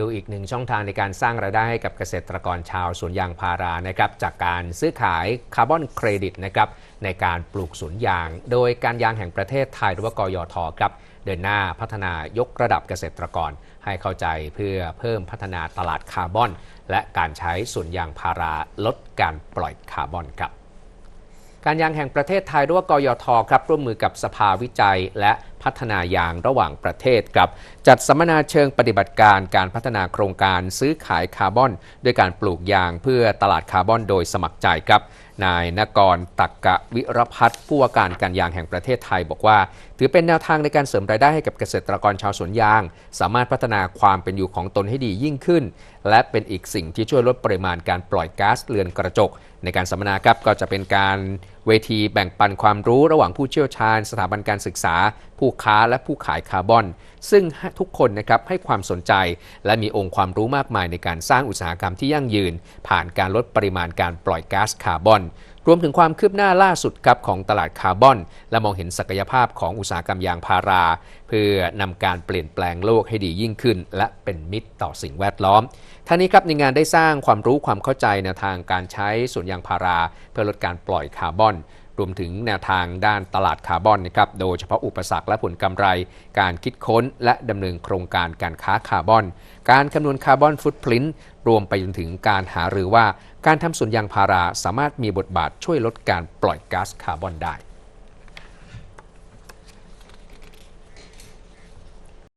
ดูอีกหนึ่งช่องทางในการสร้างรายได้ให้กับเกษตรกรชาวสวนยางพารานะครับจากการซื้อขายคาร์บอนเครดิตนะครับในการปลูกสวนยาง โดยการยางแห่งประเทศไทยหรือว่ากยทครับเดินหน้าพัฒนายกระดับเกษตรกร ให้เข้าใจเพื่อเพิ่มพัฒนาตลาดคาร์บอน และการใช้สวนยางพาราลดการปล่อยคาร์บอนครับการยางแห่งประเทศไทยหรือว่ากยทครับร่วมมือกับสภาวิจัย และ พัฒนายางระหว่างประเทศครับ จัดสัมมนาเชิงปฏิบัติการการพัฒนาโครงการซื้อขายคาร์บอน ด้วยการปลูกยางเพื่อตลาดคาร์บอนโดยสมัครใจครับนายนกรตักกะวิรพัฒน์ผู้ว่าการการยางแห่งประเทศไทยบอกว่า ถือเป็นแนวทางในการเสริมรายได้ให้กับเกษตรกรชาวสวนยาง สามารถพัฒนาความเป็นอยู่ของตนให้ดียิ่งขึ้น และเป็นอีกสิ่งที่ช่วยลดปริมาณการปล่อยก๊าซเรือนกระจก ในการสัมมนาครับก็จะเป็นการ เวทีแบ่งปันความรู้ระหว่างผู้เชี่ยวชาญ สถาบันการศึกษา ผู้ค้าและผู้ขายคาร์บอน ซึ่งทุกคนนะครับให้ความสนใจ และมีองค์ความรู้มากมายในการสร้างอุตสาหกรรมที่ยั่งยืน ผ่านการลดปริมาณการปล่อยก๊าซคาร์บอน รวมถึงความคืบหน้าล่าสุดครับของตลาดคาร์บอน และมองเห็นศักยภาพของอุตสาหกรรมยางพารา เพื่อนำการเปลี่ยนแปลงโลกให้ดียิ่งขึ้น และเป็นมิตรต่อสิ่งแวดล้อมท่านี้ครับในงานได้สร้างความรู้ความเข้าใจแนวทางการใช้สวนยางพารา เพื่อลดการปล่อยคาร์บอน รวมถึงแนวทางด้านตลาดคาร์บอนนะครับโดยเฉพาะอุปสรรคและผลกำไร การคิดค้นและดำเนินโครงการการค้าคาร์บอน การคำนวณคาร์บอนฟุตพลินรวมไปจนถึงการหารือว่า การทำสวนยางพาราสามารถมีบทบาทช่วยลดการปล่อยก๊าซคาร์บอนได้